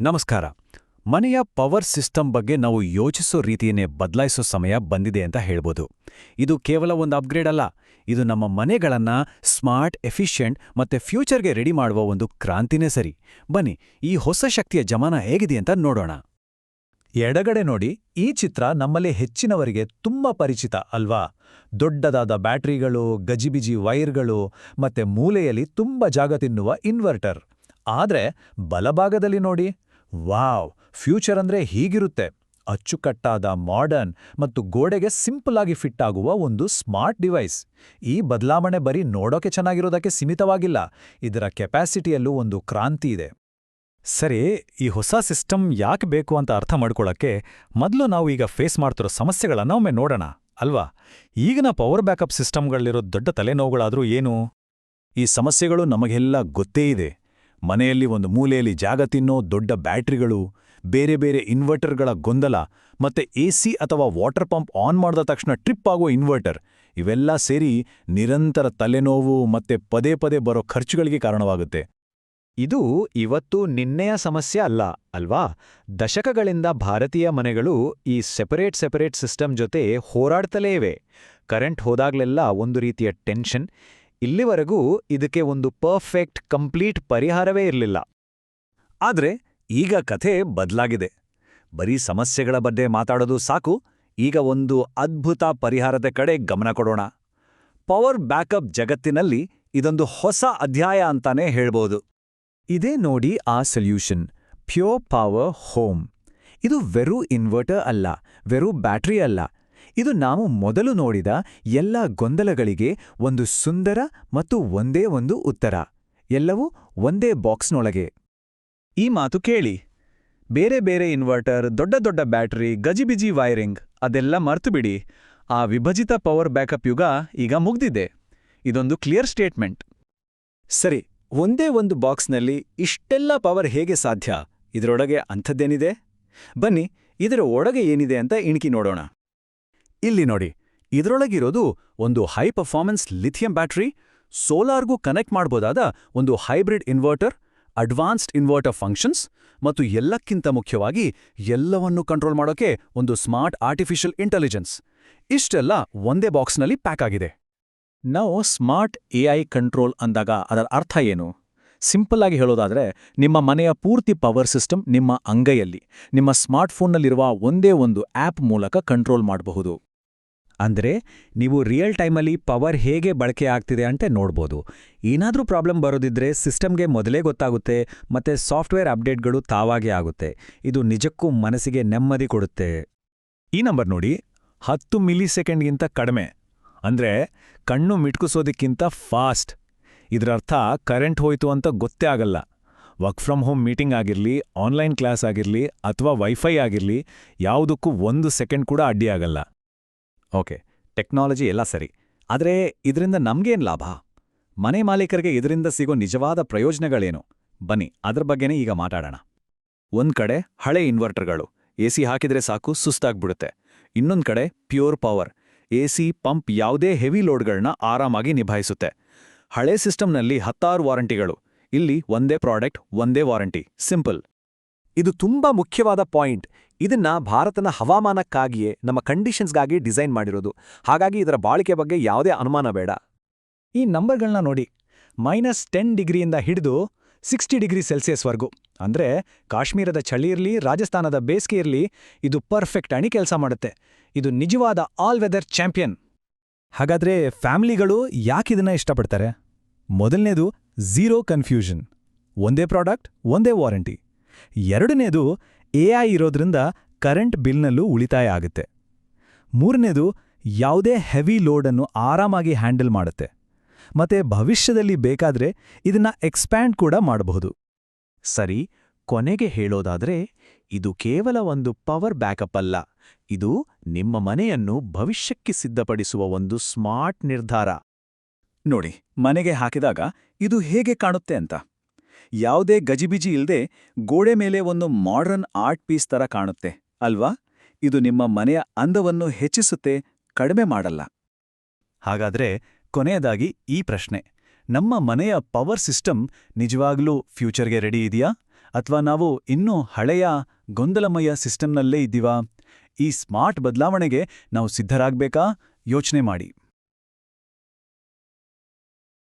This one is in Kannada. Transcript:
ನಮಸ್ಕಾರ. ಮನೆಯ ಪವರ್ ಸಿಸ್ಟಮ್ ಬಗ್ಗೆ ನಾವು ಯೋಚಿಸೋ ರೀತಿಯನ್ನೇ ಬದಲಾಯಿಸೋ ಸಮಯ ಬಂದಿದೆ ಅಂತ ಹೇಳ್ಬೋದು. ಇದು ಕೇವಲ ಒಂದು ಅಪ್ಗ್ರೇಡ್ ಅಲ್ಲ, ಇದು ನಮ್ಮ ಮನೆಗಳನ್ನ ಸ್ಮಾರ್ಟ್, ಎಫಿಷಿಯೆಂಟ್ ಮತ್ತೆ ಫ್ಯೂಚರ್ಗೆ ರೆಡಿ ಮಾಡುವ ಒಂದು ಕ್ರಾಂತಿನೇ ಸರಿ. ಬನ್ನಿ, ಈ ಹೊಸ ಶಕ್ತಿಯ ಜಮಾನ ಹೇಗಿದೆ ಅಂತ ನೋಡೋಣ. ಎಡಗಡೆ ನೋಡಿ, ಈ ಚಿತ್ರ ನಮ್ಮಲ್ಲಿ ಹೆಚ್ಚಿನವರಿಗೆ ತುಂಬಾ ಪರಿಚಿತ ಅಲ್ವಾ? ದೊಡ್ಡದಾದ ಬ್ಯಾಟರಿಗಳು, ಗಜಿಬಿಜಿ ವೈರ್ಗಳು ಮತ್ತೆ ಮೂಲೆಯಲ್ಲಿ ತುಂಬ ಜಾಗ ತಿನ್ನುವ ಇನ್ವರ್ಟರ್. ಆದ್ರೆ ಬಲಭಾಗದಲ್ಲಿ ನೋಡಿ ವಾವ್, ಫ್ಯೂಚರ್ ಅಂದ್ರೆ ಹೀಗಿರುತ್ತೆ. ಅಚ್ಚುಕಟ್ಟಾದ ಮಾಡರ್ನ್ ಮತ್ತು ಗೋಡೆಗೆ ಸಿಂಪಲ್ ಆಗಿ ಫಿಟ್ ಆಗುವ ಒಂದು ಸ್ಮಾರ್ಟ್ ಡಿವೈಸ್. ಈ ಬದಲಾವಣೆ ಬರೀ ನೋಡೋಕೆ ಚೆನ್ನಾಗಿರೋದಕ್ಕೆ ಸೀಮಿತವಾಗಿಲ್ಲ, ಇದರ ಕೆಪಾಸಿಟಿಯಲ್ಲೂ ಒಂದು ಕ್ರಾಂತಿ ಇದೆ. ಸರಿ, ಈ ಹೊಸ ಸಿಸ್ಟಮ್ ಯಾಕೆ ಬೇಕು ಅಂತ ಅರ್ಥ ಮಾಡ್ಕೊಳ್ಳೋಕ್ಕೆ ಮೊದಲು ನಾವು ಈಗ ಫೇಸ್ ಮಾಡ್ತಿರೋ ಸಮಸ್ಯೆಗಳನ್ನ ಒಮ್ಮೆ ನೋಡೋಣ, ಅಲ್ವಾ? ಈಗಿನ ಪವರ್ ಬ್ಯಾಕಪ್ ಸಿಸ್ಟಮ್ಗಳಲ್ಲಿರೋ ದೊಡ್ಡ ತಲೆನೋವುಗಳಾದರೂ ಏನು? ಈ ಸಮಸ್ಯೆಗಳು ನಮಗೆಲ್ಲ ಗೊತ್ತೇ ಇದೆ. ಮನೆಯಲ್ಲಿ ಒಂದು ಮೂಲೆಯಲ್ಲಿ ಜಾಗ ತಿನ್ನೋ ದೊಡ್ಡ ಬ್ಯಾಟ್ರಿಗಳು, ಬೇರೆ ಬೇರೆ ಇನ್ವರ್ಟರ್ಗಳ ಗೊಂದಲ ಮತ್ತೆ ಎಸಿ ಅಥವಾ ವಾಟರ್ ಪಂಪ್ ಆನ್ ಮಾಡಿದ ತಕ್ಷಣ ಟ್ರಿಪ್ ಆಗೋ ಇನ್ವರ್ಟರ್, ಇವೆಲ್ಲ ಸೇರಿ ನಿರಂತರ ತಲೆನೋವು ಮತ್ತೆ ಪದೇ ಪದೇ ಬರೋ ಖರ್ಚುಗಳಿಗೆ ಕಾರಣವಾಗುತ್ತೆ. ಇದು ಇವತ್ತು ನಿನ್ನೆಯ ಸಮಸ್ಯೆ ಅಲ್ಲ, ಅಲ್ವಾ? ದಶಕಗಳಿಂದ ಭಾರತೀಯ ಮನೆಗಳು ಈ ಸೆಪರೇಟ್ ಸೆಪರೇಟ್ ಸಿಸ್ಟಮ್ ಜೊತೆ ಹೋರಾಡ್ತಲೇ ಇವೆ. ಕರೆಂಟ್ ಹೋದಾಗ್ಲೆಲ್ಲ ಒಂದು ರೀತಿಯ ಟೆನ್ಷನ್ ಇಲ್ಲಿವರೆಗೂ ಇದಕ್ಕೆ ಒಂದು ಪರ್ಫೆಕ್ಟ್ ಕಂಪ್ಲೀಟ್ ಪರಿಹಾರವೇ ಇರಲಿಲ್ಲ. ಆದರೆ ಈಗ ಕಥೆ ಬದಲಾಗಿದೆ. ಬರೀ ಸಮಸ್ಯೆಗಳ ಬಗ್ಗೆ ಮಾತಾಡೋದು ಸಾಕು, ಈಗ ಒಂದು ಅದ್ಭುತ ಪರಿಹಾರದ ಕಡೆ ಗಮನ ಕೊಡೋಣ. ಪವರ್ ಬ್ಯಾಕಪ್ ಜಗತ್ತಿನಲ್ಲಿ ಇದೊಂದು ಹೊಸ ಅಧ್ಯಾಯ ಅಂತಾನೆ ಹೇಳ್ಬೋದು. ಇದೇ ನೋಡಿ ಆ ಸೊಲ್ಯೂಷನ್ ಪ್ಯೂರ್ ಪವರ್ ಹೋಮ್ ಇದು ವೆರೂ ಇನ್ವರ್ಟರ್ ಅಲ್ಲ, ವೆರೂ ಬ್ಯಾಟ್ರಿ ಅಲ್ಲ ಇದು ನಾವು ಮೊದಲು ನೋಡಿದ ಎಲ್ಲ ಗೊಂದಲಗಳಿಗೆ ಒಂದು ಸುಂದರ ಮತ್ತು ಒಂದೇ ಒಂದು ಉತ್ತರ. ಎಲ್ಲವೂ ಒಂದೇ ಬಾಕ್ಸ್ನೊಳಗೆ. ಈ ಮಾತು ಕೇಳಿ. ಬೇರೆ ಬೇರೆ ಇನ್ವರ್ಟರ್, ದೊಡ್ಡ ದೊಡ್ಡ ಬ್ಯಾಟರಿ, ಗಜಿಬಿಜಿ ವೈರಿಂಗ್ ಅದೆಲ್ಲ ಮರ್ತುಬಿಡಿ. ಆ ವಿಭಜಿತ ಪವರ್ ಬ್ಯಾಕಪ್ ಯುಗ ಈಗ ಮುಗ್ದಿದೆ. ಇದೊಂದು ಕ್ಲಿಯರ್ ಸ್ಟೇಟ್ಮೆಂಟ್. ಸರಿ, ಒಂದೇ ಒಂದು ಬಾಕ್ಸ್ನಲ್ಲಿ ಇಷ್ಟೆಲ್ಲ ಪವರ್ ಹೇಗೆ ಸಾಧ್ಯ? ಇದರೊಳಗೆ ಅಂಥದ್ದೇನಿದೆ? ಬನ್ನಿ, ಇದರ ಒಳಗೆ ಏನಿದೆ ಅಂತ ಇಣಕಿ ನೋಡೋಣ. ಇಲ್ಲಿ ನೋಡಿ, ಇದರೊಳಗಿರೋದು ಒಂದು ಹೈ ಪರ್ಫಾರ್ಮೆನ್ಸ್ ಲಿಥಿಯಂ ಬ್ಯಾಟರಿ ಸೋಲಾರ್ಗೂ ಕನೆಕ್ಟ್ ಮಾಡಬಹುದಾದ ಒಂದು hybrid inverter advanced inverter functions ಮತ್ತು ಎಲ್ಲಕ್ಕಿಂತ ಮುಖ್ಯವಾಗಿ ಎಲ್ಲವನ್ನೂ ಕಂಟ್ರೋಲ್ ಮಾಡೋಕೆ ಒಂದು ಸ್ಮಾರ್ಟ್ ಆರ್ಟಿಫಿಷಿಯಲ್ ಇಂಟೆಲಿಜೆನ್ಸ್ ಇಷ್ಟೆಲ್ಲ ಒಂದೇ ಬಾಕ್ಸ್ನಲ್ಲಿ ಪ್ಯಾಕ್ ಆಗಿದೆ. ನಾವು ಸ್ಮಾರ್ಟ್ ಎಐ ಕಂಟ್ರೋಲ್ ಅಂದಾಗ ಅದರ ಅರ್ಥ ಏನು? ಸಿಂಪಲ್ ಆಗಿ ಹೇಳೋದಾದ್ರೆ, ನಿಮ್ಮ ಮನೆಯ ಪೂರ್ತಿ ಪವರ್ ಸಿಸ್ಟಮ್ ನಿಮ್ಮ ಅಂಗೈಯಲ್ಲಿ, ನಿಮ್ಮ ಸ್ಮಾರ್ಟ್ಫೋನ್ನಲ್ಲಿರುವ ಒಂದೇ ಒಂದು ಆ್ಯಪ್ ಮೂಲಕ ಕಂಟ್ರೋಲ್ ಮಾಡಬಹುದು. ಅಂದ್ರೆ ನೀವು ರಿಯಲ್ ಟೈಮಲ್ಲಿ ಪವರ್ ಹೇಗೆ ಬಳಕೆ ಆಗ್ತಿದೆ ಅಂತ ನೋಡ್ಬೋದು. ಏನಾದರೂ ಪ್ರಾಬ್ಲಮ್ ಬರೋದಿದ್ರೆ ಸಿಸ್ಟಮ್ಗೆ ಮೊದಲೇ ಗೊತ್ತಾಗುತ್ತೆ, ಮತ್ತೆ ಸಾಫ್ಟ್ವೇರ್ ಅಪ್ಡೇಟ್ಗಳು ತಾವಾಗೇ ಆಗುತ್ತೆ. ಇದು ನಿಜಕ್ಕೂ ಮನಸ್ಸಿಗೆ ನೆಮ್ಮದಿ ಕೊಡುತ್ತೆ. ಈ ನಂಬರ್ ನೋಡಿ, ಹತ್ತು ಮಿಲಿ ಸೆಕೆಂಡ್ಗಿಂತ ಕಡಿಮೆ. ಅಂದ್ರೆ ಕಣ್ಣು ಮಿಟ್ಕಿಸೋದಕ್ಕಿಂತ ಫಾಸ್ಟ್ ಇದರರ್ಥ ಕರೆಂಟ್ ಹೋಯ್ತು ಅಂತ ಗೊತ್ತೇ ಆಗಲ್ಲ. ವರ್ಕ್ ಫ್ರಮ್ ಹೋಮ್ ಮೀಟಿಂಗ್ ಆಗಿರಲಿ ಆನ್ಲೈನ್ ಕ್ಲಾಸ್ ಆಗಿರಲಿ, ಅಥವಾ ವೈಫೈ ಆಗಿರಲಿ, ಯಾವುದಕ್ಕೂ ಒಂದು ಸೆಕೆಂಡ್ ಕೂಡ ಅಡ್ಡಿಯಾಗಲ್ಲ ಓಕೆ, ಟೆಕ್ನಾಲಜಿ ಎಲ್ಲ ಸರಿ. ಆದರೆ ಇದರಿಂದ ನಮಗೇನು ಲಾಭ? ಮನೆ ಮಾಲೀಕರಿಗೆ ಇದರಿಂದ ಸಿಗೋ ನಿಜವಾದ ಪ್ರಯೋಜನಗಳೇನು? ಬನ್ನಿ, ಅದ್ರ ಬಗ್ಗೆನೇ ಈಗ ಮಾತಾಡೋಣ. ಒಂದ್ಕಡೆ ಹಳೆ ಇನ್ವರ್ಟರ್ಗಳು ಎ ಸಿ ಹಾಕಿದ್ರೆ ಸಾಕು, ಸುಸ್ತಾಗ್ಬಿಡುತ್ತೆ. ಇನ್ನೊಂದು ಕಡೆ pure power A C pump ಯಾವುದೇ ಹೆವಿ ಲೋಡ್ಗಳನ್ನ ಆರಾಮಾಗಿ ನಿಭಾಯಿಸುತ್ತೆ. ಹಳೆ ಸಿಸ್ಟಮ್ನಲ್ಲಿ ಹತ್ತಾರು ವಾರಂಟಿಗಳು, ಇಲ್ಲಿ ಒಂದೇ ಪ್ರಾಡಕ್ಟ್, ಒಂದೇ ವಾರಂಟಿ, ಸಿಂಪಲ್. ಇದು ತುಂಬಾ ಮುಖ್ಯವಾದ ಪಾಯಿಂಟ್. ಇದನ್ನ ಭಾರತನ ಹವಾಮಾನಕ್ಕಾಗಿಯೇ, ನಮ್ಮ ಕಂಡೀಷನ್ಸ್ಗಾಗಿ ಡಿಸೈನ್ ಮಾಡಿರೋದು. ಹಾಗಾಗಿ ಇದರ ಬಾಳಿಕೆ ಬಗ್ಗೆ ಯಾವುದೇ ಅನುಮಾನ ಬೇಡ. ಈ ನಂಬರ್ಗಳನ್ನ ನೋಡಿ. ಮೈನಸ್ ಟೆನ್ ಡಿಗ್ರಿಯಿಂದ ಹಿಡಿದು ಸಿಕ್ಸ್ಟಿ ಡಿಗ್ರಿ ಸೆಲ್ಸಿಯಸ್ವರೆಗೂ ಅಂದ್ರೆ ಕಾಶ್ಮೀರದ ಚಳಿ ಇರಲಿ, ರಾಜಸ್ಥಾನದ ಬೇಸಿಗೆ ಇರಲಿ, ಇದು ಪರ್ಫೆಕ್ಟ್ ಆಗಿ ಕೆಲಸ ಮಾಡುತ್ತೆ. ಇದು ನಿಜವಾದ ಆಲ್ ವೆದರ್ ಚಾಂಪಿಯನ್. ಹಾಗಾದ್ರೆ ಫ್ಯಾಮಿಲಿಗಳು ಯಾಕಿದನ್ನ ಇಷ್ಟಪಡ್ತಾರೆ? ಮೊದಲನೇದು ಝೀರೋ ಕನ್ಫ್ಯೂಷನ್. ಒಂದೇ ಪ್ರಾಡಕ್ಟ್, ಒಂದೇ ವಾರಂಟಿ. ಎರಡನೇದು ಎಐ ಇರೋದ್ರಿಂದ ಕರೆಂಟ್ ಬಿಲ್ನಲ್ಲೂ ಉಳಿತಾಯ ಆಗುತ್ತೆ. ಮೂರನೇದು ಯಾವುದೇ ಹೆವಿ ಲೋಡನ್ನು ಆರಾಮಾಗಿ ಹ್ಯಾಂಡಲ್ ಮಾಡುತ್ತೆ. ಮತ್ತೆ ಭವಿಷ್ಯದಲ್ಲಿ ಬೇಕಾದ್ರೆ ಇದನ್ನ ಎಕ್ಸ್ಪ್ಯಾಂಡ್ ಕೂಡ ಮಾಡಬಹುದು. ಸರಿ, ಕೊನೆಗೆ ಹೇಳೋದಾದ್ರೆ ಇದು ಕೇವಲ ಒಂದು ಪವರ್ ಬ್ಯಾಕಪ್ ಅಲ್ಲ, ಇದು ನಿಮ್ಮ ಮನೆಯನ್ನು ಭವಿಷ್ಯಕ್ಕೆ ಸಿದ್ಧಪಡಿಸುವ ಒಂದು ಸ್ಮಾರ್ಟ್ ನಿರ್ಧಾರ. ನೋಡಿ, ಮನೆಗೆ ಹಾಕಿದಾಗ ಇದು ಹೇಗೆ ಕಾಣುತ್ತೆ ಅಂತ. ಯಾವುದೇ ಗಜಿಬಿಜಿ ಇಲ್ದೆ ಗೋಡೆ ಮೇಲೆ ಒಂದು ಮಾಡರ್ನ್ ಆರ್ಟ್ ಪೀಸ್ ತರ ಕಾಣುತ್ತೆ, ಅಲ್ವಾ? ಇದು ನಿಮ್ಮ ಮನೆಯ ಅಂದವನ್ನು ಹೆಚ್ಚಿಸುತ್ತೆ, ಕಡಿಮೆ ಮಾಡಲ್ಲ. ಹಾಗಾದ್ರೆ ಕೊನೆಯದಾಗಿ ಈ ಪ್ರಶ್ನೆ. ನಮ್ಮ ಮನೆಯ ಪವರ್ ಸಿಸ್ಟಮ್ ನಿಜವಾಗ್ಲೂ ಫ್ಯೂಚರ್ಗೆ ರೆಡಿ ಇದೆಯಾ? ಅಥವಾ ನಾವು ಇನ್ನೂ ಹಳೆಯ ಗೊಂದಲಮಯ ಸಿಸ್ಟಮ್ನಲ್ಲೇ ಇದ್ದೀವಾ? ಈ ಸ್ಮಾರ್ಟ್ ಬದಲಾವಣೆಗೆ ನಾವು ಸಿದ್ಧರಾಗಬೇಕಾ? ಯೋಚನೆ ಮಾಡಿ.